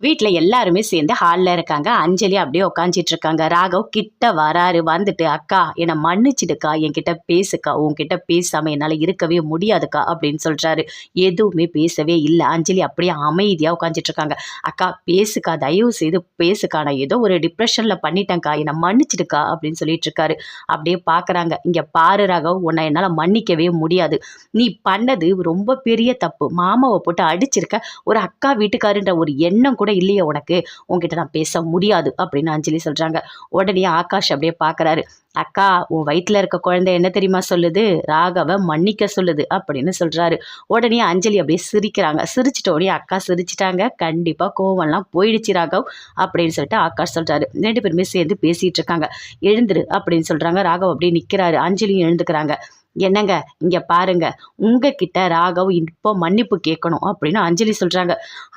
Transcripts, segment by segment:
வீட்டில் எல்லாருமே சேர்ந்து ஹாலில் இருக்காங்க. அஞ்சலி அப்படியே உட்காந்துட்டு இருக்காங்க. ராகவ் கிட்ட வராரு. வந்துட்டு அக்கா என்னை மன்னிச்சிடுக்கா. என்கிட்ட பேசுக்கா. உன்கிட்ட பேசாமல் என்னால் இருக்கவே முடியாதுக்கா அப்படின்னு சொல்கிறாரு எதுவுமே பேசவே இல்லை. அஞ்சலி அப்படியே அமைதியாக உட்காந்துட்டு இருக்காங்க. அக்கா பேசுக்கா. தயவு செய்து பேசுக்கா. நான் ஏதோ ஒரு டிப்ரெஷனில் பண்ணிட்டேங்க்கா என்னை மன்னிச்சிடுக்கா அப்படின்னு சொல்லிட்டு இருக்காரு. அப்படியே பார்க்குறாங்க இங்கே பாரு ராகவ். உன்னை என்னால் மன்னிக்கவே முடியாது. நீ பண்ணது ரொம்ப பெரிய தப்பு. மாமாவை போட்டு அடிச்சிருக்க. ஒரு அக்கா வீட்டுக்காருன்ற ஒரு எண்ணம் கூட இல்லையே உனக்கு. உன்கிட்ட நான் பேச முடியாது அப்படின்னு அஞ்சலி சொல்கிறாங்க உடனே ஆகாஷ் அப்படியே பார்க்குறாரு அக்கா உன் வயிற்றில் இருக்க குழந்தை என்ன தெரியுமா சொல்லுது? ராகவை மன்னிக்க சொல்லுது அப்படின்னு சொல்கிறாரு உடனே அஞ்சலி அப்படியே சிரிக்கிறாங்க. சிரிச்சிட்ட உடனே அக்கா சிரிச்சிட்டாங்க. கண்டிப்பாக கோவம்லாம் போயிடுச்சு ராகவ் அப்படின்னு சொல்லிட்டு ஆகாஷ் சொல்கிறாரு ரெண்டு பேருமே சேர்ந்து பேசிகிட்டு இருக்காங்க. எழுந்துரு அப்படின்னு சொல்கிறாங்க ராகவ் அப்படியே நிற்கிறாரு அஞ்சலியும் எழுந்துக்கிறாங்க. என்னங்க? இங்கே பாருங்க. உங்ககிட்ட ராகவ் இப்போ மன்னிப்பு கேட்கணும் அப்படின்னு அஞ்சலி சொல்கிறாங்க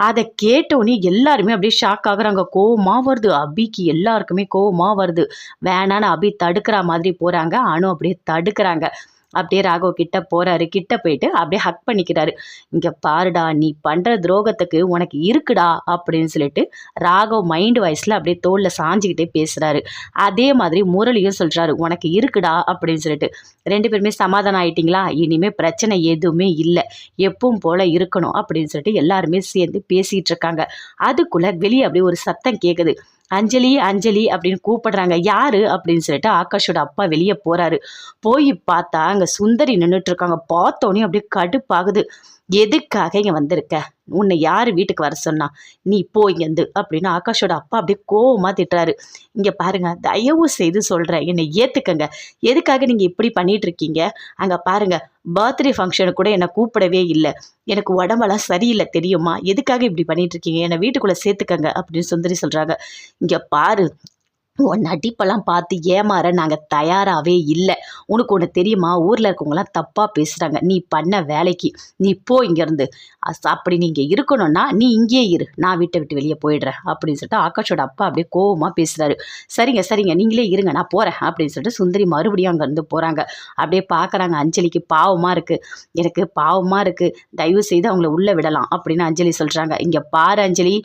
அதை கேட்டோன்னே எல்லாருமே அப்படியே ஷாக் ஆகுறாங்க. கோவமாக வருது. அபிக்கு எல்லாருக்குமே கோவமாக வருது. வேணான்னு அபி தடுக்கிற மாதிரி போகிறாங்க அணு அப்படியே தடுக்கிறாங்க. அப்படியே ராகவ் கிட்ட போறாரு. கிட்ட போயிட்டு அப்படியே ஹக் பண்ணிக்கிறாரு. இங்க பாருடா நீ பண்ற துரோகத்துக்கு உனக்கு இருக்குடா அப்படின்னு சொல்லிட்டு ராகவ் மைண்ட் வாய்ஸ்ல அப்படியே தோல்ல சாஞ்சுக்கிட்டே பேசுறாரு. அதே மாதிரி முரளியும் சொல்றாரு உனக்கு இருக்குடா அப்படின்னு சொல்லிட்டு. ரெண்டு பேருமே சமாதானம் ஆயிட்டீங்களா? இனிமே பிரச்சனை எதுவுமே இல்லை. எப்பவும் போல இருக்கணும் அப்படின்னு சொல்லிட்டு எல்லாருமே சேர்ந்து பேசிட்டு இருக்காங்க. அதுக்குள்ள வெளியே அப்படியே ஒரு சத்தம் கேட்குது அஞ்சலி அஞ்சலி அப்படின்னு கூப்பிடுறாங்க. யாரு? அப்படின்னு சொல்லிட்டு ஆகாஷோட அப்பா வெளியே போறாரு. போய் பார்த்தா அங்க சுந்தரி நின்றுட்டு இருக்காங்க. பார்த்தோன்னே அப்படியே கடுப்பாகுது. எதுக்காக இங்கே வந்திருக்க? உன்னை யார் வீட்டுக்கு வர சொன்னா? நீ போ இங்கேருந்து அப்படின்னு ஆகாஷோட அப்பா அப்படியே கோவமாக திட்டுறாரு. இங்கே பாருங்க தயவு செய்து சொல்கிறேன் என்னை ஏற்றுக்கங்க எதுக்காக நீங்கள் இப்படி பண்ணிட்டு இருக்கீங்க அங்கே பாருங்க பர்த்டே ஃபங்க்ஷனுக்கு கூட என்னை கூப்பிடவே இல்லை. எனக்கு உடம்பெல்லாம் சரியில்லை தெரியுமா? எதுக்காக இப்படி பண்ணிட்டு இருக்கீங்க என்னை வீட்டுக்குள்ளே சேர்த்துக்கங்க அப்படின்னு சுந்தரி சொல்கிறாங்க இங்கே பாரு உன் நடிப்பெல்லாம் பார்த்து ஏமாற நாங்கள் தயாராகவே இல்லை. உனக்கு ஒன்று தெரியுமா? ஊரில் இருக்கவங்களாம் தப்பாக பேசுகிறாங்க நீ பண்ண வேலைக்கு நீ போ இங்கேருந்து. அப்படி நீங்கள் இருக்கணும்னா நீ இங்கேயே இரு. நான் வீட்டை விட்டு வெளியே போயிடுறேன் அப்படின்னு சொல்லிட்டு ஆகாஷோட அப்பா அப்படியே கோவமாக பேசுகிறாரு சரிங்க சரிங்க. நீங்களே இருங்க. நான் போகிறேன் அப்படின்னு சொல்லிட்டு சுந்தரி மறுபடியும் அங்கேருந்து போகிறாங்க அப்படியே பார்க்குறாங்க அஞ்சலிக்கு பாவமாக இருக்குது எனக்கு பாவமாக இருக்குது தயவு செய்து அவங்கள உள்ளே விடலாம் அப்படின்னு அஞ்சலி சொல்கிறாங்க இங்கே பாரு அஞ்சலி.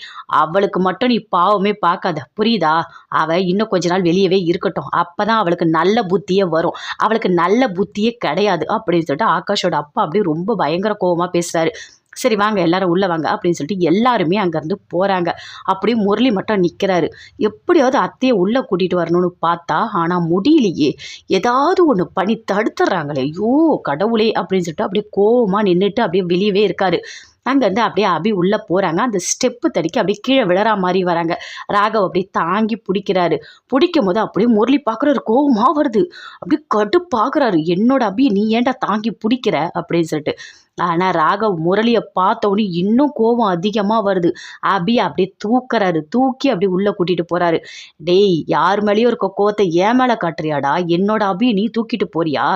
அவளுக்கு மட்டும் நீ பாவமே பார்க்காத. புரியுதா? அவள் இன்னும் கொஞ்ச நாள் வெளியவே இருக்கட்டும். அப்போ தான் அவளுக்கு நல்ல புத்தியே வரும். அவளுக்கு நல்ல புத்தியே கிடையாது அப்படின்னு சொல்லிட்டு ஆகாஷோட அப்பா அப்படியே ரொம்ப பயங்கர கோவமாக பேசுகிறாரு சரி வாங்க எல்லாரும் உள்ளே வாங்க அப்படின்னு சொல்லிட்டு எல்லாருமே அங்கேருந்து போகிறாங்க அப்படியே முரளி மட்டும் நிற்கிறாரு எப்படியாவது அத்தையை உள்ளே கூட்டிகிட்டு வரணும்னு பார்த்தா ஆனால் முடியலையே. ஏதாவது ஒன்று பண்ணி தடுத்துட்றாங்களே ஐயோ கடவுளே அப்படின்னு சொல்லிட்டு அப்படியே கோவமாக நின்றுட்டு அப்படியே வெளியவே இருக்காரு. அங்கேருந்து அப்படியே அபி உள்ளே போகிறாங்க அந்த ஸ்டெப்பு தடிக்க அப்படியே கீழே விழற மாதிரி வராங்க. ராகவ் அப்படியே தாங்கி பிடிக்கிறாரு. பிடிக்கும் போது அப்படியே முரளி பார்க்குறாரு. கோவமாக வருது. அப்படியே கடுப்பாக்குறாரு. என்னோட அபி நீ ஏன்டா தாங்கி பிடிக்கிற? அப்படின்னு சொல்லிட்டு ஆனால் ராகவ் முரளியை பார்த்தோன்னே இன்னும் கோபம் அதிகமாக வருது. அபி அப்படியே தூக்குறாரு தூக்கி அப்படியே உள்ளே கூட்டிகிட்டு போகிறாரு டேய் யார் மேலேயும் இருக்க கோவத்தை ஏன் மேலே காட்டுறியாடா? என்னோட அபி நீ தூக்கிட்டு போறியா?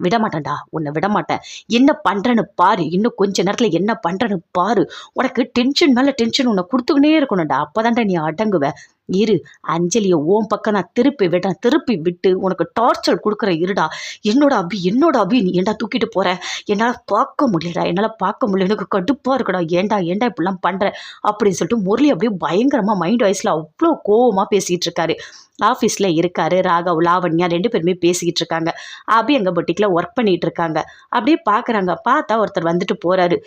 விட மாட்டேன்டா உன்னை விட மாட்டேன் என்ன பண்ணுறேன்னு பாரு. இன்னும் கொஞ்ச நேரத்தில் என்ன பண்ணுறேன்னு பாரு. உனக்கு டென்ஷன் மேலே டென்ஷன் உன்னை கொடுத்துக்கினே இருக்கணும்டா. அப்போ நீ அடங்குவ. இரு அஞ்சலியை ஓம் பக்கம் நான் திருப்பி விடுறேன். திருப்பி விட்டு உனக்கு டார்ச்சர் கொடுக்குற இருடா. என்னோட அபி என்னோட அபி நீ ஏன்டா தூக்கிட்டு போற? என்னால் பார்க்க முடியலடா. என்னால் பார்க்க முடியல. எனக்கு கடுப்பாக இருக்குடா. ஏன்டா ஏன்டா இப்படிலாம் பண்ணுற அப்படின்னு சொல்லிட்டு முரளி அப்படியே பயங்கரமாக மைண்ட் வாய்ஸில் அவ்வளோ கோவமாக பேசிகிட்டு இருக்காரு. ஆஃபீஸில் இருக்காரு ராகவ் லாவண்யா ரெண்டு பேருமே பேசிக்கிட்டு இருக்காங்க. அபி எங்கள் பொட்டிக்கில் ஒர்க் பண்ணிகிட்டு இருக்காங்க. அப்படியே பார்க்குறாங்க பார்த்தா ஒருத்தர் வந்துட்டு போகிறாரு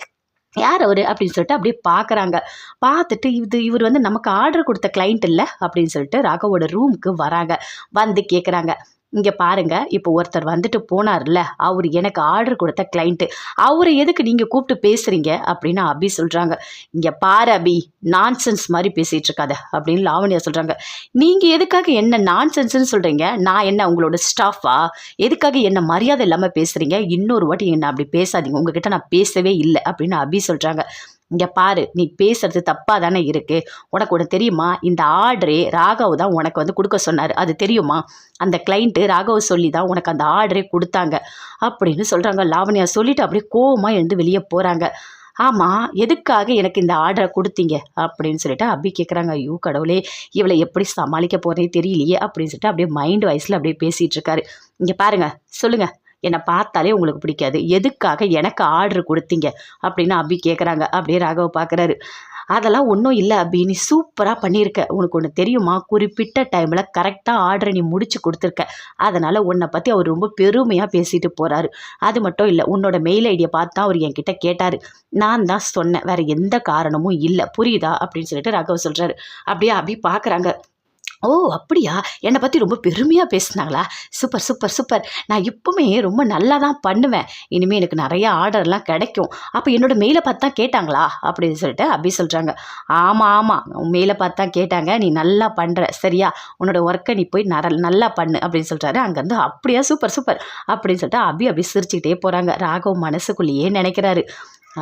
யார் அவர் அப்படின்னு சொல்லிட்டு அப்படியே பார்க்குறாங்க. பார்த்துட்டு இது இவர் வந்து நமக்கு ஆர்டர் கொடுத்த கிளைண்ட் இல்லை அப்படின்னு சொல்லிட்டு ராகவோட ரூமுக்கு வராங்க. வந்து கேட்குறாங்க இங்கே பாருங்க இப்போ ஒருத்தர் வந்துட்டு போனார்ல அவர் எனக்கு ஆர்டர் கொடுத்த கிளைண்ட்டு அவரை எதுக்கு நீங்கள் கூப்பிட்டு பேசுகிறீங்க அப்படின்னு அபி சொல்கிறாங்க இங்கே பாரு அபி நான்சென்ஸ் மாதிரி பேசிகிட்டு இருக்காத அப்படின்னு லாவண்யா சொல்கிறாங்க நீங்கள் எதுக்காக என்ன நான்சென்ஸ்னு சொல்கிறீங்க நான் என்ன உங்களோட ஸ்டாஃபா எதுக்காக என்ன மரியாதை இல்லாமல் பேசுகிறீங்க இன்னொரு வாட்டி என்ன அப்படி பேசாதீங்க. உங்ககிட்ட நான் பேசவே இல்லை அப்படின்னு அபி சொல்கிறாங்க இங்கே பாரு நீ பேசுறது தப்பாக தானே இருக்குது உனக்கு ஒன்று தெரியுமா? இந்த ஆர்டரே ராகவ் தான் உனக்கு வந்து கொடுக்க சொன்னார். அது தெரியுமா? அந்த கிளைண்ட்டு ராகவ் சொல்லி தான் உனக்கு அந்த ஆர்டரே கொடுத்தாங்க. அப்படின்னு சொல்கிறாங்க லாவண்யா சொல்லிட்டு அப்படியே கோவமாக எழுந்து வெளியே போகிறாங்க ஆமாம் எதுக்காக எனக்கு இந்த ஆர்டரை கொடுத்தீங்க? அப்படின்னு சொல்லிட்டு அபி கேட்குறாங்க ஐயோ கடவுளே இவளை எப்படி சமாளிக்க போகிறே தெரியலையே அப்படின்னு சொல்லிட்டு அப்படியே மைண்ட் வைஸில் அப்படியே பேசிகிட்டு இருக்காரு. இங்கே பாருங்கள் சொல்லுங்கள் என்னை பார்த்தாலே உங்களுக்கு பிடிக்காது. எதுக்காக எனக்கு ஆர்டர் கொடுத்தீங்க? அப்படின்னு அபி கேட்குறாங்க அப்படியே ராகவ பார்க்குறாரு அதெல்லாம் ஒன்றும் இல்லை அபி. நீ சூப்பராக பண்ணியிருக்க உனக்கு ஒன்று தெரியுமா? குறிப்பிட்ட டைமில் கரெக்டாக ஆர்டரை நீ முடிச்சு கொடுத்துருக்க. அதனால் உன்னை பற்றி அவர் ரொம்ப பெருமையாக பேசிட்டு போகிறாரு அது மட்டும் இல்லை உன்னோட மெயில் ஐடியை பார்த்து தான் அவர் என்கிட்ட கேட்டார். நான் தான் சொன்னேன். வேறு எந்த காரணமும் இல்லை. புரியுதா? அப்படின்னு சொல்லிட்டு ராகவ் சொல்கிறாரு அப்படியே அபி பார்க்குறாங்க ஓ அப்படியா? என்னை பற்றி ரொம்ப பெருமையாக பேசுனாங்களா? Super super super. நான் இப்போவுமே ரொம்ப நல்லா தான் பண்ணுவேன். இனிமேல் எனக்கு நிறைய ஆர்டர்லாம் கிடைக்கும். அப்போ என்னோட மெயிலை பார்த்து தான் கேட்டாங்களா? அப்படின்னு சொல்லிட்டு அப்படி சொல்கிறாங்க ஆமாம் ஆமாம் உன் மெயிலை பார்த்து தான் கேட்டாங்க. நீ நல்லா பண்ணுற சரியா? உன்னோட ஒர்க்கை நீ போய் நர நல்லா பண்ணு அப்படின்னு சொல்கிறாரு அங்கேருந்து அப்படியா? Super super. அப்படின்னு சொல்லிட்டு அபி அப்படி சிரிச்சுக்கிட்டே போகிறாங்க ராகவ் மனசுக்குள்ளேயே நினைக்கிறாரு.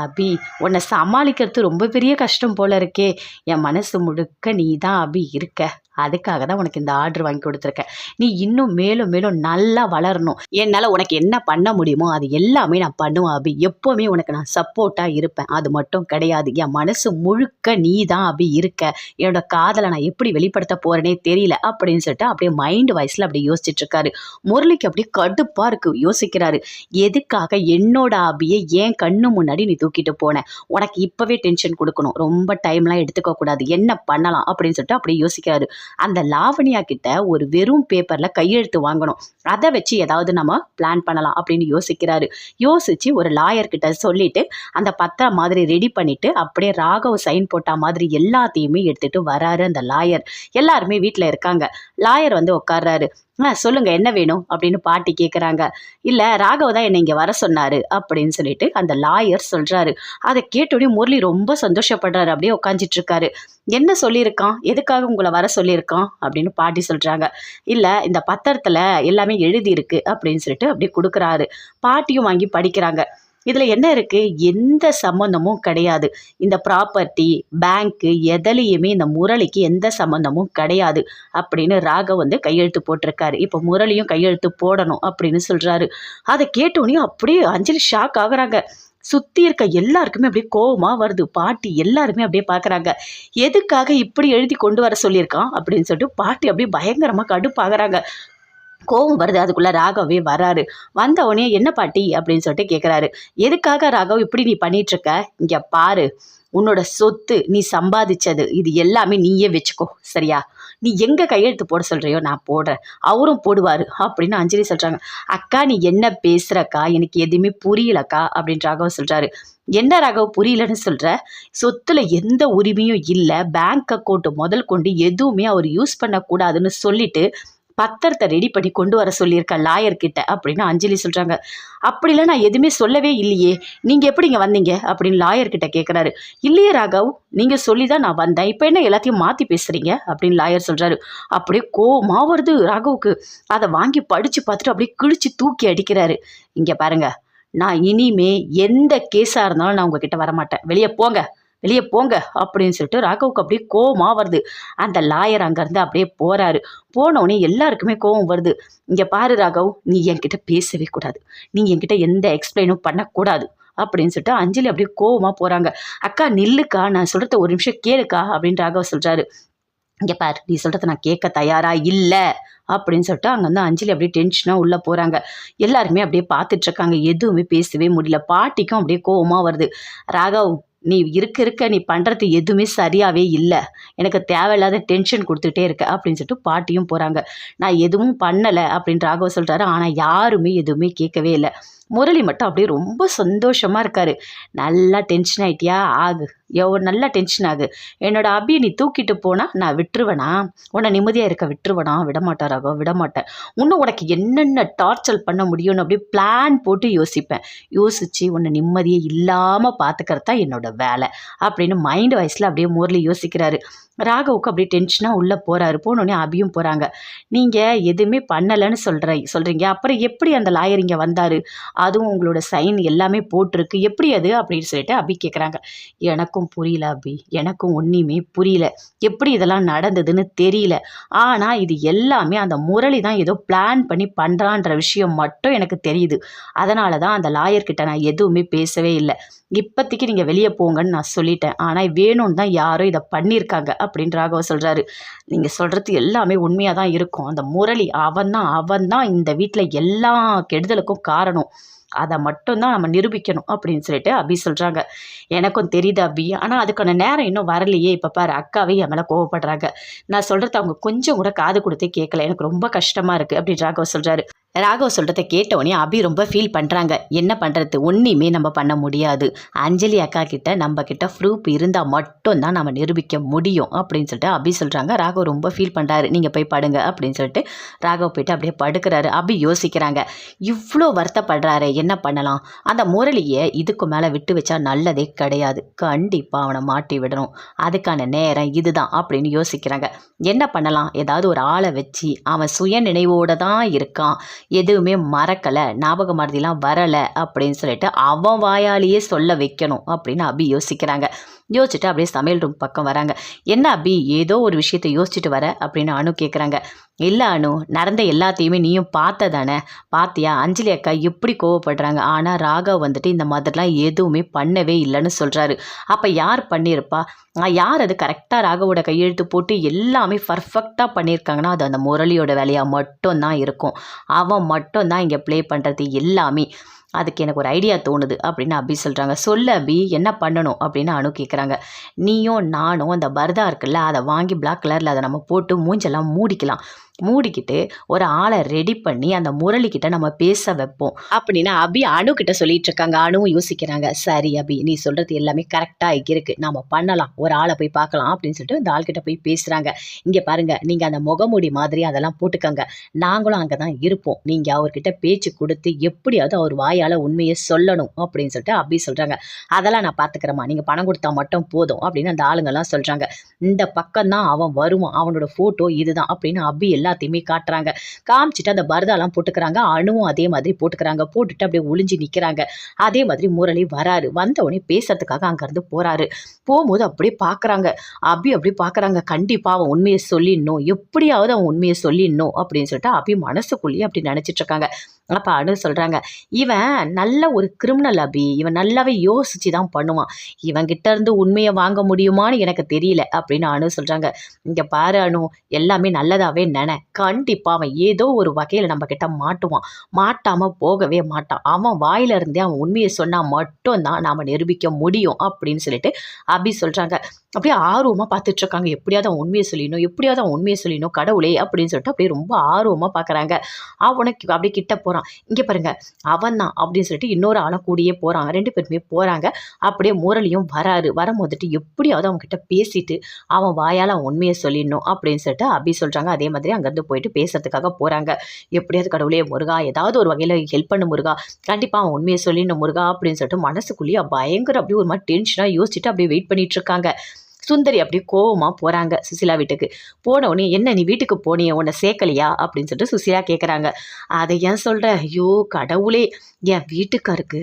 அபி உன்னை சமாளிக்கிறது ரொம்ப பெரிய கஷ்டம் போல இருக்கே. என் மனசு முழுக்க நீ தான் அபி இருக்க. அதுக்காக தான் உனக்கு இந்த ஆர்டர் வாங்கி கொடுத்துருக்கேன். நீ இன்னும் மேலும் மேலும் நல்லா வளரணும். என்னால் உனக்கு என்ன பண்ண முடியுமோ அது எல்லாமே நான் பண்ணுவேன் அபி. எப்போவுமே உனக்கு நான் சப்போர்ட்டாக இருப்பேன். அது மட்டும் கிடையாது. என் மனசு முழுக்க நீ தான் அபி இருக்க. என்னோட காதலை நான் எப்படி வெளிப்படுத்த போகிறேனே தெரியல அப்படின்னு சொல்லிட்டு அப்படியே மைண்ட் வாய்ஸில் அப்படியே யோசிச்சுட்டு இருக்காரு. முரளிக்கு அப்படியே கடுப்பாக இருக்கு. யோசிக்கிறாரு. எதுக்காக என்னோட அபியை ஏன் கண்ணு முன்னாடி நீ தூக்கிட்டு போன? உனக்கு இப்போவே டென்ஷன் கொடுக்கணும். ரொம்ப டைம்லாம் எடுத்துக்க கூடாது என்ன பண்ணலாம் அப்படின்னு சொல்லிட்டு அப்படியே யோசிக்கிறாரு. அந்த லாவணியா கிட்ட ஒரு வெறும் பேப்பரில் கையெழுத்து வாங்கணும். அதை வச்சு ஏதாவது நம்ம பிளான் பண்ணலாம் அப்படின்னு யோசிக்கிறாரு. யோசிச்சு ஒரு லாயர் கிட்ட சொல்லிட்டு அந்த பத்திரம் மாதிரி ரெடி பண்ணிட்டு அப்படியே ராகவ் சைன் போட்ட மாதிரி எல்லாத்தையுமே எடுத்துட்டு வராரு அந்த லாயர் எல்லாருமே வீட்டில் இருக்காங்க. லாயர் வந்து உட்கார்றாரு. ஆ சொல்லுங்கள் என்ன வேணும்? அப்படின்னு பாட்டி கேட்குறாங்க இல்லை ராகவ தான் என்னை இங்கே வர சொன்னார் அப்படின்னு சொல்லிட்டு அந்த லாயர் சொல்கிறாரு அதை கேட்டோடனே முரளி ரொம்ப சந்தோஷப்படுறாரு. அப்படியே உட்காந்துட்டுருக்காரு என்ன சொல்லியிருக்கான்? எதுக்காக உங்களை வர சொல்லியிருக்கான்? அப்படின்னு பாட்டி சொல்கிறாங்க இல்லை இந்த பத்திரத்தில் எல்லாமே எழுதியிருக்கு அப்படின்னு சொல்லிட்டு அப்படியே கொடுக்குறாரு. பாட்டியும் வாங்கி படிக்கிறாங்க. இதில் என்ன இருக்குது எந்த சம்மந்தமும் கிடையாது. இந்த ப்ராப்பர்ட்டி பேங்க்கு எதுலேயுமே இந்த முரளிக்கு எந்த சம்மந்தமும் கிடையாது அப்படின்னு ராகவ் வந்து கையெழுத்து போட்டிருக்காரு. இப்போ முரளியும் கையெழுத்து போடணும் அப்படின்னு சொல்கிறாரு அதை கேட்டோன்னே அப்படியே அஞ்சலி ஷாக் ஆகுறாங்க. சுற்றி இருக்க எல்லாருக்குமே அப்படியே கோவமாக வருது. பாட்டி எல்லாருமே அப்படியே பார்க்குறாங்க எதுக்காக இப்படி எழுதி கொண்டு வர சொல்லியிருக்கான் அப்படின்னு சொல்லிட்டு பாட்டி அப்படியே பயங்கரமாக கடுப்பாகிறாங்க. கோவம் வருது. அதுக்குள்ளே ராகவே வராரு. வந்த உடனே என்ன பாட்டி? அப்படின்னு சொல்லிட்டு கேட்குறாரு எதுக்காக ராகவ் இப்படி நீ பண்ணிட்டு இருக்க இங்கே பாரு. உன்னோட சொத்து நீ சம்பாதிச்சது இது எல்லாமே நீயே வச்சுக்கோ. சரியா? நீ எங்கே கையெழுத்து போட சொல்கிறியோ நான் போடுறேன். அவரும் போடுவார். அப்படின்னு அஞ்சலி சொல்கிறாங்க அக்கா நீ என்ன பேசுகிறக்கா எனக்கு எதுவுமே புரியலக்கா? அப்படின்னு ராகவ் சொல்கிறாரு என்ன ராகவ்? புரியலன்னு சொல்கிற சொத்துல எந்த உரிமையும் இல்லை. பேங்க் அக்கௌண்ட் முதல் கொண்டு எதுவுமே அவர் யூஸ் பண்ணக்கூடாதுன்னு சொல்லிட்டு பத்திரத்தை ரெடி பண்ணி கொண்டு வர சொல்லியிருக்கேன் லாயர் கிட்ட அப்படின்னு அஞ்சலி சொல்கிறாங்க அப்படிலாம் நான் எதுவுமே சொல்லவே இல்லையே. நீங்கள் எப்படி இங்கே வந்தீங்க? அப்படின்னு லாயர் கிட்ட கேட்குறாரு இல்லையே ராகவ் நீங்கள் சொல்லி தான் நான் வந்தேன். இப்போ என்ன எல்லாத்தையும் மாற்றி பேசுகிறீங்க அப்படின்னு லாயர் சொல்கிறாரு அப்படியே கோமா வருது ராகவுக்கு. அதை வாங்கி படித்து பார்த்துட்டு அப்படியே கிழிச்சு தூக்கி அடிக்கிறாரு. இங்கே பாருங்க நான் இனிமே எந்த கேஸாக இருந்தாலும் நான் உங்ககிட்ட வரமாட்டேன். வெளியே போங்க. வெளியே போங்க அப்படின்னு சொல்லிட்டு ராகவுக்கு அப்படியே கோவமாக வருது. அந்த லாயர் அங்கேருந்து அப்படியே போகிறாரு போனவுடனே எல்லாருக்குமே கோவம் வருது. இங்கே பாரு ராகவ் நீ என்கிட்ட பேசவே கூடாது. நீ என்கிட்ட எந்த எக்ஸ்பிளைனும் பண்ணக்கூடாது அப்படின்னு சொல்லிட்டு அஞ்சலி அப்படியே கோவமாக போகிறாங்க அக்கா நில்லுக்கா நான் சொல்கிறத ஒரு நிமிஷம் கேளுக்கா அப்படின்னு ராகவ் சொல்கிறாரு இங்கே பார் நீ சொல்கிறத நான் கேட்க தயாராக இல்லை அப்படின்னு சொல்லிட்டு அங்கே வந்து அஞ்சலி அப்படியே டென்ஷனாக உள்ளே போகிறாங்க எல்லாருமே அப்படியே பார்த்துட்ருக்காங்க எதுவுமே பேசவே முடியல. பாட்டிக்கும் அப்படியே கோவமாக வருது. ராகவ் நீ இருக்க இருக்க நீ பண்ணுறது எதுவுமே சரியாகவே இல்லை. எனக்கு தேவையில்லாத டென்ஷன் கொடுத்துட்டே இருக்க அப்படின்னு சொல்லிட்டு பாட்டியும் போகிறாங்க நான் எதுவும் பண்ணலை அப்படின்னு ராகவ சொல்கிறாரு ஆனால் யாருமே எதுவுமே கேட்கவே இல்லை. முரளி மட்டும் அப்படியே ரொம்ப சந்தோஷமாக இருக்காரு. நல்லா டென்ஷன் ஆகிட்டியா ஆகு. எவ்வளோ நல்லா டென்ஷன் ஆகு. என்னோட அபியை நீ தூக்கிட்டு போனால் நான் விட்டுருவேனா? உன்னை நிம்மதியாக இருக்க விட்டுருவேனா? விடமாட்டேன் ராகவ்? விடமாட்டேன். இன்னும் உனக்கு என்னென்ன டார்ச்சர் பண்ண முடியும்னு அப்படியே பிளான் போட்டு யோசிப்பேன். யோசித்து உன்னை நிம்மதியே இல்லாமல் பார்த்துக்கிறது தான் என்னோட வேலை. அப்படின்னு மைண்ட் வாய்ஸில் அப்படியே முரளி யோசிக்கிறாரு. ராகவுக்கு அப்படியே டென்ஷனாக உள்ளே போகிறாரு போனோடனே அபியும் போகிறாங்க நீங்கள் எதுவுமே பண்ணலைன்னு சொல்கிற சொல்கிறீங்க அப்புறம் எப்படி அந்த லாயர் இங்கே வந்தார்? அதுவும் உங்களோட சைன் எல்லாமே போட்டிருக்கு. எப்படி அது? அப்படின்னு சொல்லிட்டு அபி கேட்குறாங்க எனக்கும் புரியல அபி. எனக்கும் ஒன்றுமே புரியல. எப்படி இதெல்லாம் நடந்ததுன்னு தெரியல. ஆனால் இது எல்லாமே அந்த முரளி தான் ஏதோ பிளான் பண்ணி பண்ணுறான்ற விஷயம் மட்டும் எனக்கு தெரியுது. அதனால தான் அந்த லாயர்கிட்ட நான் எதுவுமே பேசவே இல்லை. இப்போதைக்கு நீங்கள் வெளியே போங்கன்னு நான் சொல்லிட்டேன். ஆனால் வேணும்னு தான் யாரும் இதை பண்ணியிருக்காங்க. அப்படின்னு ராகவ சொல்கிறாரு நீங்கள் சொல்கிறது எல்லாமே உண்மையாக தான் இருக்கும். அந்த முரளி அவன் தான் அவன் தான் இந்த வீட்டில் எல்லா கெடுதலுக்கும் காரணம். அதை மட்டும்தான் நம்ம நிரூபிக்கணும் அப்படின்னு சொல்லிட்டு அபி சொல்கிறாங்க எனக்கும் தெரியுது அபி. ஆனால் அதுக்கான நேரம் இன்னும் வரலையே. இப்போ பாரு அக்காவே என் மேலே கோவப்படுறாங்க. நான் சொல்கிறது அவங்க கொஞ்சம் கூட காது கொடுத்தே கேட்கல எனக்கு ரொம்ப கஷ்டமாக இருக்குது அப்படின்னு ராகவ் சொல்கிறாரு ராகவ் சொல்கிறத கேட்டவுடனே அபி ரொம்ப ஃபீல் பண்ணுறாங்க என்ன பண்ணுறது ஒன்றையுமே நம்ம பண்ண முடியாது. அஞ்சலி அக்கா கிட்ட நம்ம கிட்ட ப்ரூஃப் இருந்தால் மட்டும்தான் நம்ம நிரூபிக்க முடியும் அப்படின்னு சொல்லிட்டு அபி சொல்கிறாங்க ராகவ் ரொம்ப ஃபீல் பண்ணுறாரு நீங்கள் போய் படுங்க அப்படின்னு சொல்லிட்டு ராகவ் போயிட்டு அப்படியே படுக்கிறாரு. அபி யோசிக்கிறாங்க. இவ்வளோ வருத்தப்படுறாரு என்ன பண்ணலாம்? அந்த முரளியை இதுக்கு மேலே விட்டு வச்சா நல்லதே கிடையாது. கண்டிப்பாக அவனை மாட்டி விடணும். அதுக்கான நேரம் இதுதான் அப்படின்னு யோசிக்கிறாங்க. என்ன பண்ணலாம்? ஏதாவது ஒரு ஆளை வச்சு அவன் சுய நினைவோடு தான் இருக்கான். எதுவுமே மறக்கலை ஞாபக மறதிலாம் வரலை அப்படின்னு சொல்லிட்டு அவன் வாயாலேயே சொல்ல வைக்கணும் அப்படின்னு அபி யோசிக்கிறாங்க. யோசிச்சுட்டு அப்படியே சமையல் ரூம் பக்கம் வராங்க. என்ன அபி ஏதோ ஒரு விஷயத்தை யோசிச்சுட்டு வர அப்படின்னு அனு கேட்குறாங்க இல்லை அனு நடந்த எல்லாத்தையுமே நீயும் பார்த்த தானே பார்த்தியா அஞ்சலி அக்கா எப்படி கோவப்படுறாங்க. ஆனால் ராகவ் வந்துட்டு இந்த மாதிரிலாம் எதுவுமே பண்ணவே இல்லைன்னு சொல்கிறாரு அப்போ யார் பண்ணியிருப்பா யார் அது? கரெக்டாக ராகவோட கையெழுத்து போட்டு எல்லாமே பர்ஃபெக்டாக பண்ணியிருக்காங்கன்னா அது அந்த முரளியோட வேலையாக மட்டும்தான் இருக்கும். அவன் மட்டும்தான் இங்கே ப்ளே பண்ணுறது எல்லாமே. அதுக்கு எனக்கு ஒரு ஐடியா தோணுது அப்படின்னு அபி சொல்கிறாங்க சொல்ல அபி என்ன பண்ணணும் அப்படின்னு அனு கேட்குறாங்க நீயும் நானும் அந்த பர்தா இருக்குல்ல அதை வாங்கி பிளாக் கலரில் அதை நம்ம போட்டு மூஞ்செல்லாம் மூடிக்கலாம். மூடிக்கிட்டு ஒரு ஆளை ரெடி பண்ணி அந்த முரளிக்கிட்ட நம்ம பேச வைப்போம். அப்படின்னு அபி அணு கிட்ட சொல்லிட்டு இருக்காங்க அணுவும் யோசிக்கிறாங்க. சரி அபி நீ சொல்றது எல்லாமே கரெக்டாக இருக்கு. நாம பண்ணலாம். ஒரு ஆளை போய் பார்க்கலாம் அப்படின்னு சொல்லிட்டு இந்த ஆள்கிட்ட போய் பேசுறாங்க. இங்க பாருங்க நீங்க அந்த முகமூடி மாதிரி அதெல்லாம் போட்டுக்கங்க. நாங்களும் அங்கே தான் இருப்போம். நீங்க அவர்கிட்ட பேச்சு கொடுத்து எப்படியாவது அவர் வாயால உண்மையை சொல்லணும் அப்படின்னு சொல்லிட்டு அபி சொல்றாங்க. அதெல்லாம் நான் பார்த்துக்கிறேம்மா. நீங்க பணம் கொடுத்தா மட்டும் போதும் அப்படின்னு அந்த ஆளுங்கெல்லாம் சொல்றாங்க. இந்த பக்கம் தான் அவன் வருவான். அவனோட ஃபோட்டோ இதுதான் அப்படின்னு அபி எல்லாத்தையுமே காட்டுறாங்க. காமிச்சிட்டு அந்த பரதாலாம் போட்டுக்கிறாங்க. அணுவும் அதே மாதிரி போட்டுக்கிறாங்க. போட்டுட்டு அப்படியே ஒளிஞ்சு நிற்கிறாங்க அதே மாதிரி முரளி வராரு. வந்த உடனே பேசுறதுக்காக அங்கேருந்து போறாரு. போகும்போது அப்படியே பார்க்குறாங்க அபி அப்படி பார்க்குறாங்க கண்டிப்பாக அவன் உண்மையை சொல்லிடணும். எப்படியாவது அவன் உண்மையை சொல்லிடணும் அப்படின்னு சொல்லிட்டு அபி மனசுக்குள்ளேயே அப்படி நினச்சிட்டு இருக்காங்க. அப்போ அனு சொல்கிறாங்க இவன் நல்ல ஒரு கிரிமினல் அபி. இவன் நல்லாவே யோசிச்சு தான் பண்ணுவான். இவன்கிட்ட இருந்து உண்மையை வாங்க முடியுமான்னு எனக்கு தெரியல அப்படின்னு அனு சொல்கிறாங்க இங்கே பாரு அனு எல்லாமே நல்லதாகவே நினை. கண்டிப்பாக அவன் ஏதோ ஒரு வகையில் நம்ம கிட்ட மாட்டுவான். மாட்டாமல் போகவே மாட்டான். அவன் வாயிலிருந்தே அவன் உண்மையை சொன்னால் மட்டும்தான் நாம் நிரூபிக்க முடியும் அப்படின்னு சொல்லிட்டு அபி சொல்கிறாங்க அப்படியே ஆர்வமாக பார்த்துட்டு இருக்காங்க எப்படியாவது அவன் உண்மையை சொல்லிடணும் எப்படியாவது அவன் உண்மையை சொல்லிடணும் கடவுளே அப்படின்னு சொல்லிட்டு அப்படியே ரொம்ப ஆர்வமாக பார்க்குறாங்க. அவனை அப்படியே கிட்ட போகிறான் இங்கே பாருங்க அவன் தான் அப்படின்னு சொல்லிட்டு இன்னொரு ஆளை கூடியே போகிறாங்க ரெண்டு பேருமே போகிறாங்க அப்படியே முரளியும் வராரு. வரும்போதுட்டு எப்படியாவது அவங்க கிட்ட பேசிட்டு அவன் வாயால் அவன் உண்மையை சொல்லிடணும் அப்படின்னு சொல்லிட்டு அப்படி சொல்கிறாங்க அதே மாதிரி அங்கேருந்து போயிட்டு பேசுறதுக்காக போகிறாங்க எப்படியாவது கடவுளே முருகா ஏதாவது ஒரு வகையில் ஹெல்ப் பண்ணு முருகா. கண்டிப்பாக அவன் உண்மையை சொல்லிடணும் முருகா அப்படின்னு சொல்லிட்டு மனசுக்குள்ளேயே பயங்கர அப்படியே ஒரு மாதிரி டென்ஷனாக யோசிச்சுட்டு அப்படியே வெயிட் பண்ணிட்டு இருக்காங்க. சுந்தரி அப்படியே கோவமாக போகிறாங்க சுசிலா வீட்டுக்கு. போன உடனே என்ன நீ வீட்டுக்கு போனியே? உன்னை சேர்க்கலையா? அப்படின்னு சொல்லிட்டு சுசிலா கேட்குறாங்க அதை ஏன் சொல்கிற ஐயோ கடவுளே! என் வீட்டுக்காருக்கு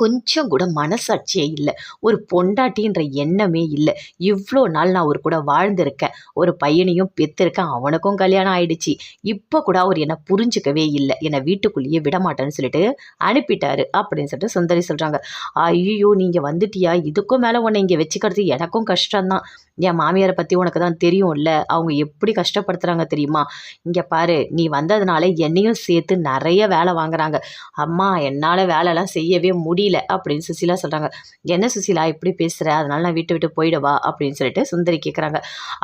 கொஞ்சம் கூட மனசாட்சியே இல்லை. ஒரு பொண்டாட்டின்ற எண்ணமே இல்லை. இவ்வளோ நாள் நான் அவர் கூட வாழ்ந்திருக்கேன். ஒரு பையனையும் பெற்றிருக்கேன் அவனுக்கும் கல்யாணம் ஆயிடுச்சு. இப்போ கூட அவர் என்னை புரிஞ்சுக்கவே இல்லை. என்னை வீட்டுக்குள்ளேயே விட மாட்டேன்னு சொல்லிட்டு அனுப்பிட்டாரு அப்படின்னு சொல்லிட்டு சுந்தரி சொல்கிறாங்க ஐயோ நீங்கள் வந்துட்டியா? இதுக்கும் மேலே உன்னை இங்கே வச்சுக்கிறது எனக்கும் கஷ்டம்தான். என் மாமியாரை பற்றி உனக்கு தான் தெரியும்ல. அவங்க எப்படி கஷ்டப்படுத்துகிறாங்க தெரியுமா? இங்கே பாரு நீ வந்ததுனால என்னையும் சேர்த்து நிறைய வேலை வாங்குறாங்க. அம்மா என்னால் வேலைலாம் செய்யவே முடியும் முடியல அப்படின்னு சுசிலா சொல்கிறாங்க என்ன சுசிலா இப்படி பேசுகிற அதனால நான் வீட்டை விட்டு போயிடவா? அப்படின்னு சொல்லிட்டு சுந்தரி கேட்குறாங்க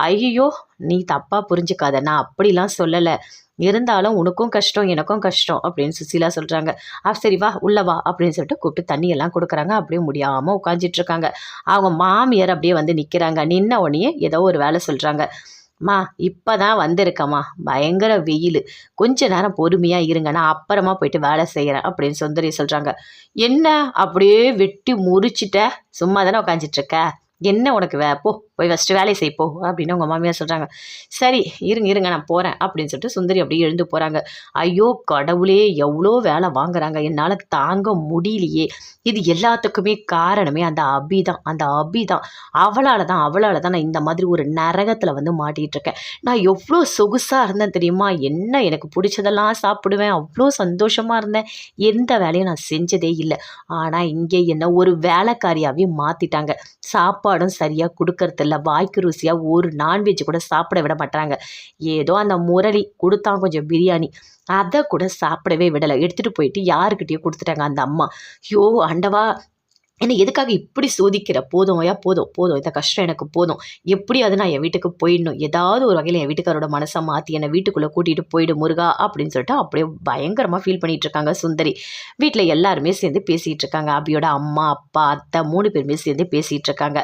ஐயோ நீ தப்பாக புரிஞ்சுக்காத. நான் அப்படிலாம் சொல்லலை. இருந்தாலும் உனக்கும் கஷ்டம் எனக்கும் கஷ்டம் அப்படின்னு சுசீலா சொல்கிறாங்க ஆ சரி வா உள்ளே வா அப்படின்னு சொல்லிட்டு கூப்பிட்டு தண்ணியெல்லாம் கொடுக்குறாங்க. அப்படியே முடியாமல் உட்காந்துட்டு இருக்காங்க. அவங்க மாமியார் அப்படியே வந்து நிற்கிறாங்க நின்ன உடனே ஏதோ ஒரு வேலை சொல்கிறாங்க மா இப்போ தான் வந்திருக்கம்மா. பயங்கர வெயில். கொஞ்ச நேரம் பொறுமையாக இருங்க. நான் அப்புறமா போயிட்டு வேலை செய்கிறேன் அப்படின்னு சுந்தரி சொல்கிறாங்க என்ன? அப்படியே வெட்டி முறிச்சிட்ட. சும்மா தானே உட்காந்துட்டு என்ன உனக்கு வே? போ. போய் ஃபஸ்ட்டு வேலையை செய் போ அப்படின்னு உங்கள் மாமியார் சொல்கிறாங்க சரி இருங்க இருங்க நான் போகிறேன் அப்படின்னு சொல்லிட்டு சுந்தரி அப்படியே எழுந்து போகிறாங்க ஐயோ கடவுளே எவ்வளோ வேலை வாங்குறாங்க. என்னால் தாங்க முடியலையே. இது எல்லாத்துக்குமே காரணமே அந்த அபி தான். அந்த அபி தான். அவளால் தான் அவளால் தான் நான் இந்த மாதிரி ஒரு நரகத்தில் வந்து மாட்டிகிட்டு இருக்கேன். நான் எவ்வளோ சொகுசாக இருந்தேன் தெரியுமா? என்ன எனக்கு பிடிச்சதெல்லாம் சாப்பிடுவேன். அவ்வளோ சந்தோஷமாக இருந்தேன். எந்த வேலையும் நான் செஞ்சதே இல்லை. ஆனால் இங்கே என்ன ஒரு வேலைக்காரியாகவே மாற்றிட்டாங்க சாப்பாடும் சரியாக கொடுக்கறது இருக்குல்ல வாய்க்கு ருசியாக ஒரு நான்வெஜ் கூட சாப்பிட விட மாட்டாங்க ஏதோ அந்த முரளி கொடுத்தான் கொஞ்சம் பிரியாணி. அதை கூட சாப்பிடவே விடலை. எடுத்துகிட்டு போயிட்டு யாருக்கிட்டேயோ கொடுத்துட்டாங்க அந்த அம்மா. ஐயோ ஆண்டவா என்னை எதுக்காக இப்படி சோதிக்கிற? போதும் ஐயா போதும் போதும். இந்த கஷ்டம் எனக்கு போதும். எப்படியாவது நான் என் வீட்டுக்கு போயிடணும்? ஏதாவது ஒரு வகையில் என் வீட்டுக்காரோட மனசை மாற்றி என்னை வீட்டுக்குள்ளே கூட்டிகிட்டு போயிடு முருகா அப்படின்னு சொல்லிட்டு அப்படியே பயங்கரமாக ஃபீல் பண்ணிகிட்டு இருக்காங்க சுந்தரி. வீட்டில் எல்லாருமே சேர்ந்து பேசிகிட்டு இருக்காங்க. அபியோட அம்மா அப்பா அத்தை மூணு பேருமே சேர்ந்து பேசிகிட்டு இருக்காங்க.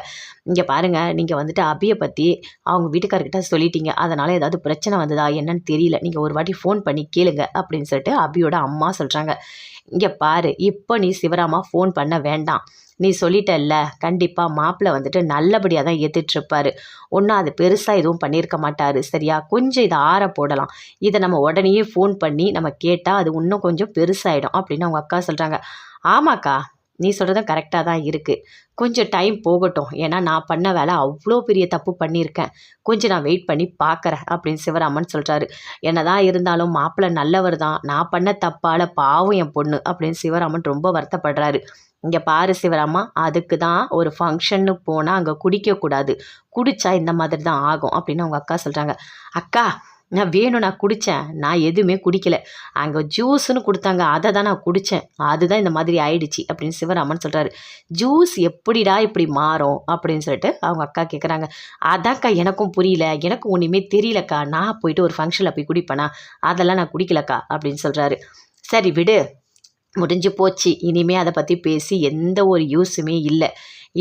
இங்கே பாருங்கள் நீங்கள் வந்துட்டு அபியை பற்றி அவங்க வீட்டுக்காரர்கிட்ட சொல்லிட்டீங்க. அதனால் ஏதாவது பிரச்சனை வந்ததா என்னன்னு தெரியல. நீங்கள் ஒரு வாட்டி ஃபோன் பண்ணி கேளுங்க அப்படின்னு சொல்லிட்டு அபியோட அம்மா சொல்கிறாங்க இங்கே பாரு இப்போ நீ சிவராமா ஃபோன் பண்ண வேண்டாம். நீ சொல்லிட்டல்ல. கண்டிப்பாக மாப்பிள்ளை வந்துட்டு நல்லபடியாக தான் ஏற்றுட்ருப்பாரு ஒன்றும் அது பெருசாக எதுவும் பண்ணியிருக்க மாட்டார். சரியா? கொஞ்சம் இதை ஆற போடலாம். இதை நம்ம உடனேயே ஃபோன் பண்ணி நம்ம கேட்டால் அது இன்னும் கொஞ்சம் பெருசாகிடும் அப்படின்னு அவங்க அக்கா சொல்கிறாங்க ஆமாக்கா நீ சொல்கிறதும் கரெக்டாக தான் இருக்குது கொஞ்சம் டைம் போகட்டும். ஏன்னா நான் பண்ண வேலை அவ்வளோ பெரிய தப்பு பண்ணியிருக்கேன். கொஞ்சம் நான் வெயிட் பண்ணி பார்க்குறேன் அப்படின்னு சிவராமன் சொல்கிறாரு என்ன தான் இருந்தாலும் மாப்பிள்ளை நல்லவர் தான். நான் பண்ண தப்பால் பாவம் என் பொண்ணு அப்படின்னு சிவராமன் ரொம்ப வருத்தப்படுறாரு. இங்கே பாரு சிவராமா அதுக்கு தான் ஒரு ஃபங்க்ஷன்னு போனால் அங்கே குடிக்கக்கூடாது குடித்தா இந்த மாதிரி தான் ஆகும் அப்படின்னு அவங்க அக்கா சொல்கிறாங்க அக்கா நான் வேணும் நான் குடித்தேன் நான் எதுவுமே குடிக்கல. அங்கே ஜூஸ்னு கொடுத்தாங்க. அதை தான் நான் குடித்தேன் அதுதான் இந்த மாதிரி ஆயிடுச்சு அப்படின்னு சிவராமன் சொல்கிறாரு ஜூஸ் எப்படிடா இப்படி மாறும் அப்படின்னு சொல்லிட்டு அவங்க அக்கா கேட்குறாங்க அதான்க்கா எனக்கும் புரியல. எனக்கும் ஒன்றுமே தெரியலக்கா. நான் போயிட்டு ஒரு ஃபங்க்ஷனில் போய் குடிப்பேனா? அதெல்லாம் நான் குடிக்கலக்கா அப்படின்னு சொல்கிறாரு சரி விடு. முடிஞ்சு போச்சு. இனிமே அதை பற்றி பேசி எந்த ஒரு யூஸுமே இல்லை.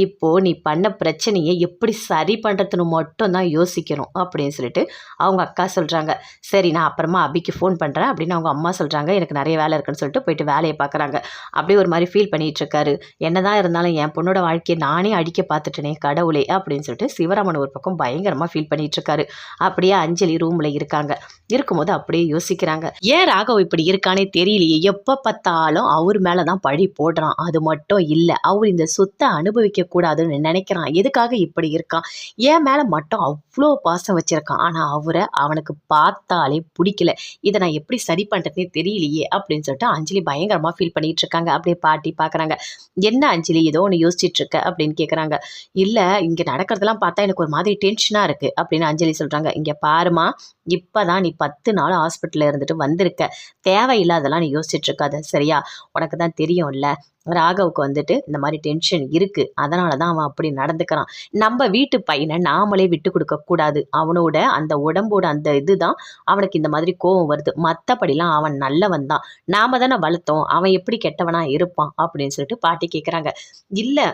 இப்போது நீ பண்ண பிரச்சனையை எப்படி சரி பண்ணுறதுன்னு மட்டும் தான் யோசிக்கணும் அப்படின்னு சொல்லிட்டு அவங்க அக்கா சொல்கிறாங்க சரி நான் அப்புறமா அபிக்கு ஃபோன் பண்ணுறேன் அப்படின்னு அவங்க அம்மா சொல்கிறாங்க எனக்கு நிறைய வேலை இருக்குன்னு சொல்லிட்டு போயிட்டு வேலையை பார்க்குறாங்க. அப்படியே ஒரு மாதிரி ஃபீல் பண்ணிகிட்ருக்காரு என்ன என்னதான் இருந்தாலும் என் பொண்ணோட வாழ்க்கையை நானே அடிக்க பார்த்துட்டேனே கடவுளே அப்படின்னு சொல்லிட்டு சிவராமன் ஒரு பக்கம் பயங்கரமாக ஃபீல் பண்ணிகிட்ருக்காரு அப்படியே அஞ்சலி ரூமில் இருக்காங்க. இருக்கும்போது அப்படியே யோசிக்கிறாங்க. ஏன் ராகவ் இப்படி இருக்கானே தெரியலையே. எப்போ பார்த்தாலும் அவர் மேலே தான் பழி போடுறான். அது மட்டும் இல்லை அவர் இந்த சொத்தை அனுபவிக்க கூடாதுன்னு நினைக்கிறான். எதுக்காக இப்படி இருக்கான்? என் மேலே மட்டும் அவ்வளோ பாசம் வச்சுருக்கான். ஆனால் அவரை அவனுக்கு பார்த்தாலே பிடிக்கல. இதை நான் எப்படி சரி பண்ணுறதுனே தெரியலையே அப்படின்னு சொல்லிட்டு அஞ்சலி பயங்கரமாக ஃபீல் பண்ணிட்டு இருக்காங்க. அப்படியே பாட்டி பார்க்குறாங்க என்ன அஞ்சலி? ஏதோ ஒன்று யோசிச்சுட்டு இருக்க? அப்படின்னு கேட்குறாங்க இல்லை இங்கே நடக்கிறதெல்லாம் பார்த்தா எனக்கு ஒரு மாதிரி டென்ஷனாக இருக்குது அப்படின்னு அஞ்சலி சொல்கிறாங்க இங்கே பாருமா இப்போ தான் நீ பத்து நாள் ஹாஸ்பிட்டலில் இருந்துட்டு வந்திருக்க. தேவையில்லாதெல்லாம் நீ யோசிச்சுட்டு இருக்காத சரியா? உனக்கு தான் தெரியும்ல. ராகவுக்கு வந்துட்டு இந்த மாதிரி டென்ஷன் இருக்குது அதனால தான் அவன் அப்படி நடந்துக்கிறான். நம்ம வீட்டு பையனை நாமளே விட்டு கொடுக்கக்கூடாது அவனோட அந்த உடம்போட அந்த இதுதான் அவனுக்கு இந்த மாதிரி கோவம் வருது. மற்றபடிலாம் அவன் நல்லவன் தான். நாம தானே வளர்த்தோம். அவன் எப்படி கெட்டவனாக இருப்பான் அப்படின்னு சொல்லிட்டு பாட்டி கேட்குறாங்க இல்லை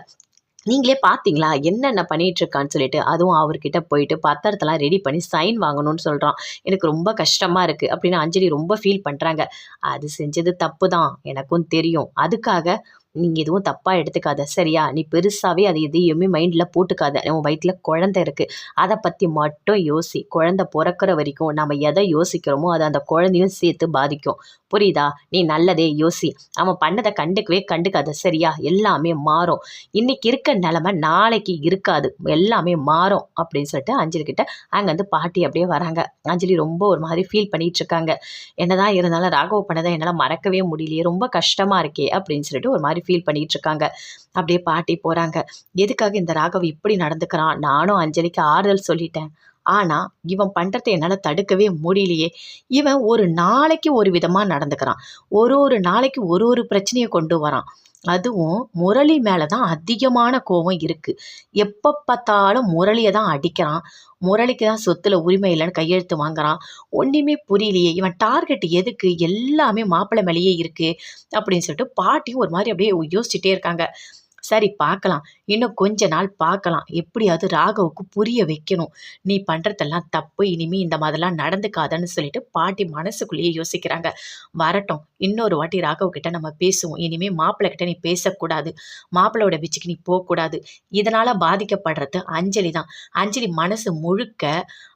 நீங்களே பார்த்தீங்களா என்னென்ன பண்ணிகிட்டு இருக்கான்னு சொல்லிட்டு அதுவும் அவர்கிட்ட போயிட்டு பத்திரத்தெல்லாம் ரெடி பண்ணி சைன் வாங்கணும்னு சொல்கிறான் எனக்கு ரொம்ப கஷ்டமாக இருக்குது அப்படின்னு அஞ்சலி ரொம்ப ஃபீல் பண்ணுறாங்க அது செஞ்சது தப்பு தான் எனக்கும் தெரியும். அதுக்காக நீங்கள் எதுவும் தப்பாக எடுத்துக்காத. சரியா? நீ பெருசாகவே அது எதையுமே மைண்டில் போட்டுக்காத. உன் வயிற்றில் குழந்தை இருக்குது அதை பற்றி மட்டும் யோசி. குழந்தை பிறக்கிற வரைக்கும் நம்ம எதை யோசிக்கிறோமோ அதை அந்த குழந்தையும் சேர்த்து பாதிக்கும். புரியுதா? நீ நல்லதே யோசி. அவன் பண்ணதை கண்டுக்கவே கண்டுக்காத. சரியா? எல்லாமே மாறும். இன்னைக்கு இருக்க நிலமை நாளைக்கு இருக்காது. எல்லாமே மாறும் அப்படின்னு சொல்லிட்டு அஞ்சலி கிட்ட அங்கேருந்து பாட்டி அப்படியே வராங்க. அஞ்சலி ரொம்ப ஒரு மாதிரி ஃபீல் பண்ணிகிட்ருக்காங்க இருக்காங்க. என்னதான் இருந்தாலும் ராகவ் பண்ணதை என்னால் மறக்கவே முடியலையே. ரொம்ப கஷ்டமாக இருக்கே அப்படின்னு சொல்லிட்டு ஒரு மாதிரி ஃபீல் பண்ணிட்டு இருக்காங்க அப்படியே பாட்டி போகிறாங்க எதுக்காக இந்த ராகவ் இப்படி நடந்துக்கிறான்? நானும் அஞ்சலிக்கு ஆறுதல் சொல்லிட்டேன். ஆனால் இவன் பண்றதை என்னால் தடுக்கவே முடியலையே. இவன் ஒரு நாளைக்கு ஒரு விதமாக நடந்துக்கிறான். ஒரு ஒரு நாளைக்கு ஒரு ஒரு பிரச்சனையை கொண்டு வரான். அதுவும் முரளி மேலே தான் அதிகமான கோபம் இருக்குது எப்போ பார்த்தாலும் முரளியை தான் அடிக்கிறான். முரளிக்கு தான் சொத்தில் உரிமை இல்லைன்னு கையெழுத்து வாங்குறான். ஒன்றுமே புரியலையே. இவன் டார்கெட் எதுக்கு? எல்லாமே மாப்பிள்ளை மேலேயே இருக்குது அப்படின்னு சொல்லிட்டு பாட்டியும் ஒரு மாதிரி அப்படியே யோசிச்சுட்டே இருக்காங்க. சரி பார்க்கலாம். இன்னும் கொஞ்ச நாள் பார்க்கலாம். எப்படியாவது ராகவுக்கு புரிய வைக்கணும். நீ பண்ணுறதெல்லாம் தப்பு. இனிமே இந்த மாதிரிலாம் நடந்துக்காதன்னு சொல்லிட்டு பாட்டி மனசுக்குள்ளேயே யோசிக்கிறாங்க. வரட்டும். இன்னொரு வாட்டி ராகவ் கிட்ட நம்ம பேசுவோம். இனிமே மாப்பிள்ளை கிட்ட நீ பேசக்கூடாது. மாப்பிள்ளையோட பிச்சுக்கு நீ போகக்கூடாது. இதனால் பாதிக்கப்படுறது அஞ்சலி தான். அஞ்சலி மனசு முழுக்க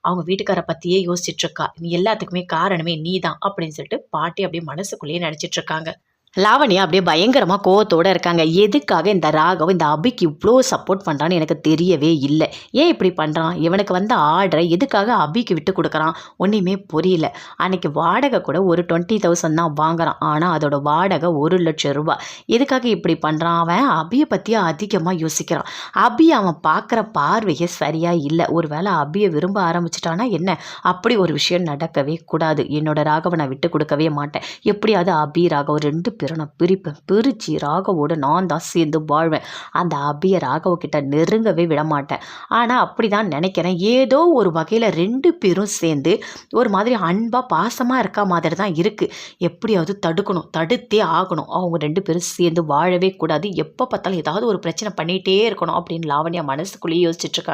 அவங்க வீட்டுக்கார பற்றியே யோசிச்சுட்டு இருக்கா. நீ எல்லாத்துக்குமே காரணமே நீ தான் அப்படின்னு சொல்லிட்டு பாட்டி அப்படியே மனசுக்குள்ளேயே நினச்சிட்டு இருக்காங்க. லாவண்யா அப்படியே பயங்கரமாக கோவத்தோடு இருக்காங்க. எதுக்காக இந்த ராகவ் இந்த அபிக்கு இவ்வளோ சப்போர்ட் பண்ணுறான்னு எனக்கு தெரியவே இல்லை. ஏன் இப்படி பண்ணுறான் இவனுக்கு வந்த ஆர்டரை எதுக்காக அபிக்கு விட்டு கொடுக்குறான்? ஒன்றுமே புரியல. அன்றைக்கி வாடகை கூட ஒரு டுவெண்ட்டி தௌசண்ட் தான் வாங்குறான். ஆனால் அதோட வாடகை ஒரு லட்சம் ரூபாய் எதுக்காக இப்படி பண்ணுறான் அவன் அபியை பற்றி அதிகமாக யோசிக்கிறான். அபி அவன் பார்க்குற பார்வையே சரியாக இல்லை. ஒரு வேளை அபியை விரும்ப ஆரம்பிச்சிட்டானா என்ன? அப்படி ஒரு விஷயம் நடக்கவே கூடாது. என்னோட ராகவை நான் விட்டு கொடுக்கவே மாட்டேன். எப்படியாவது அபி ராகவ் ரெண்டு பேரும் நான் பிரிப்பேன். பிரித்து ராகவோட நான் தான் சேர்ந்து வாழ்வேன். அந்த அபியை ராகவக்கிட்ட நெருங்கவே விடமாட்டேன். ஆனால் அப்படி தான் நினைக்கிறேன். ஏதோ ஒரு வகையில் ரெண்டு பேரும் சேர்ந்து ஒரு மாதிரி அன்பாக பாசமாக இருக்க மாதிரி தான் இருக்குது எப்படியாவது தடுக்கணும். தடுத்தே ஆகணும். அவங்க ரெண்டு பேரும் சேர்ந்து வாழவே கூடாது. எப்போ பார்த்தாலும் ஏதாவது ஒரு பிரச்சனை பண்ணிகிட்டே இருக்கணும் அப்படின்னு லாவண்யா மனசுக்குள்ளேயே யோசிச்சுட்ருக்காங்க